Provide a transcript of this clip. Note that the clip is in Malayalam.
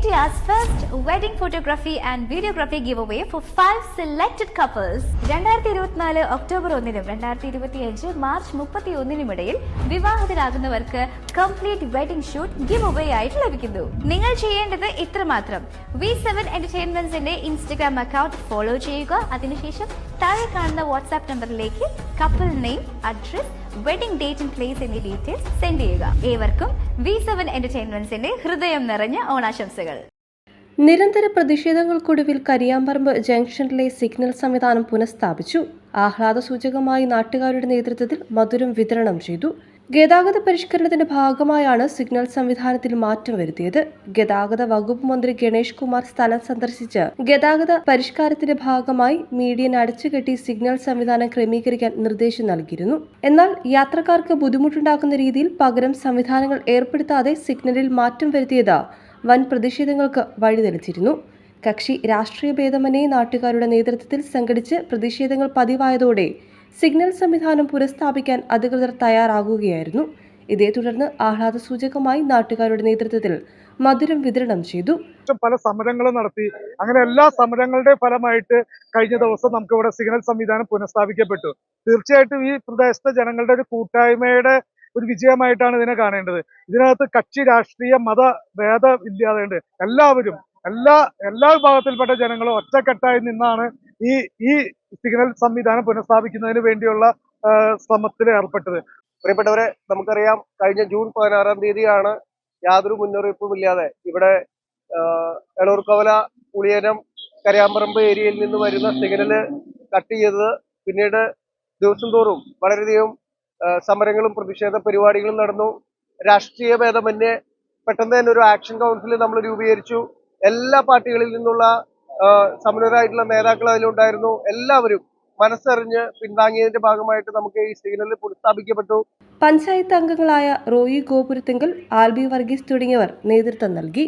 India's first wedding photography and videography giveaway for five selected couples. രണ്ടായിരത്തി ഇരുപത്തിനാല് ഒക്ടോബർ ഒന്നിനും രണ്ടായിരത്തി ഇരുപത്തിയഞ്ച് മാർച്ച് മുപ്പത്തി ഒന്നിനും ഇടയിൽ വിവാഹിതരാകുന്നവർക്ക് complete wedding shoot give away ആയിട്ട് ലഭിക്കുന്നു. നിങ്ങൾ ചെയ്യേണ്ടത് ഇത്രമാത്രം വി സെവൻ എന്റർടൈൻമെന്റ്സിന്റെ ഇൻസ്റ്റഗ്രാം അക്കൗണ്ട് ഫോളോ ചെയ്യുക. അതിനുശേഷം താഴെ കാണുന്ന വാട്സാപ്പ് നമ്പറിലേക്ക് couple name address wedding date and place എന്നീ ഡീറ്റെയിൽസ് സെൻഡ് ചെയ്യുക. ഏവർക്കും വി സെവൻ എന്റർടൈൻമെന്റ്സിന്റെ ഹൃദയം നിറഞ്ഞ ഓണാശംസകൾ. നിരന്തര പ്രതിഷേധങ്ങൾക്കൊടുവിൽ കരിയാമ്പറമ്പ് ജംഗ്ഷനിലെ സിഗ്നൽ സംവിധാനം പുനഃസ്ഥാപിച്ചു. ആഹ്ലാദ സൂചകമായി നാട്ടുകാരുടെ നേതൃത്വത്തിൽ മധുരം വിതരണം ചെയ്തു. ഗതാഗത പരിഷ്കരണത്തിന്റെ ഭാഗമായാണ് സിഗ്നൽ സംവിധാനത്തിൽ മാറ്റം വരുത്തിയത്. ഗതാഗത വകുപ്പ് മന്ത്രി ഗണേഷ് കുമാർ സ്ഥലം സന്ദർശിച്ച് ഗതാഗത പരിഷ്കാരത്തിന്റെ ഭാഗമായി മീഡിയൻ അടച്ചുകെട്ടി സിഗ്നൽ സംവിധാനം ക്രമീകരിക്കാൻ നിർദ്ദേശം നൽകിയിരുന്നു. എന്നാൽ യാത്രക്കാർക്ക് ബുദ്ധിമുട്ടുണ്ടാക്കുന്ന രീതിയിൽ പകരം സംവിധാനങ്ങൾ ഏർപ്പെടുത്താതെ സിഗ്നലിൽ മാറ്റം വരുത്തിയത് വൻ പ്രതിഷേധങ്ങൾക്ക് വഴിതെളിച്ചിരുന്നു. കക്ഷി രാഷ്ട്രീയ ഭേദമന്യേ നാട്ടുകാരുടെ നേതൃത്വത്തിൽ സംഘടിച്ച് പ്രതിഷേധങ്ങൾ പതിവായതോടെ സിഗ്നൽ സംവിധാനം പുനഃസ്ഥാപിക്കാൻ അധികൃതർ തയ്യാറാകുകയായിരുന്നു. ഇതേ തുടർന്ന് ആഹ്ലാദ സൂചകമായി നാട്ടുകാരുടെ നേതൃത്വത്തിൽ മധുരം വിതരണം ചെയ്തു. പല സമരങ്ങളും നടത്തി. അങ്ങനെ എല്ലാ സമരങ്ങളുടെ ഫലമായിട്ട് കഴിഞ്ഞ ദിവസം നമുക്ക് ഇവിടെ സിഗ്നൽ സംവിധാനം പുനഃസ്ഥാപിക്കപ്പെട്ടു. തീർച്ചയായിട്ടും ഈ പ്രദേശത്തെ ജനങ്ങളുടെ ഒരു കൂട്ടായ്മയുടെ ഒരു വിജയമായിട്ടാണ് ഇതിനെ കാണേണ്ടത്. ഇതിനകത്ത് കക്ഷി രാഷ്ട്രീയ മത ഭേദ ഇല്ലാതെ എല്ലാവരും എല്ലാ എല്ലാ വിഭാഗത്തിൽപ്പെട്ട ജനങ്ങളും ഒറ്റക്കെട്ടായി നിന്നാണ് ഈ ഈ സിഗ്നൽ സംവിധാനം പുനഃസ്ഥാപിക്കുന്നതിന് വേണ്ടിയുള്ള ശ്രമത്തിൽ ഏർപ്പെട്ടത്. പ്രിയപ്പെട്ടവരെ നമുക്കറിയാം കഴിഞ്ഞ ജൂൺ പതിനാറാം തീയതിയാണ് യാതൊരു മുന്നറിയിപ്പും ഇല്ലാതെ ഇവിടെ എളൂർക്കവല പുളിയനം കരയാമ്പറമ്പ് ഏരിയയിൽ നിന്ന് വരുന്ന സിഗ്നൽ കട്ട് ചെയ്തത്. പിന്നീട് ദിവസം തോറും വളരെയധികം സമരങ്ങളും പ്രതിഷേധ പരിപാടികളും നടന്നു. രാഷ്ട്രീയ ഭേദമന്യേ പെട്ടെന്ന് തന്നെ ഒരു ആക്ഷൻ കൗൺസിൽ നമ്മൾ രൂപീകരിച്ചു. എല്ലാ പാർട്ടികളിൽ നിന്നുള്ള സമരരായിട്ടുള്ള നേതാക്കൾ അതിലുണ്ടായിരുന്നു. എല്ലാവരും മനസ്സറിഞ്ഞ് പിന്താങ്ങിയതിന്റെ ഭാഗമായിട്ട് നമുക്ക് ഈ സിഗ്നൽ പുനഃസ്ഥാപിക്കപ്പെട്ടു. പഞ്ചായത്ത് അംഗങ്ങളായ റോയി ഗോപുരത്തിങ്കൽ ആൽബി വർഗീസ് തുടങ്ങിയവർ നേതൃത്വം നൽകി.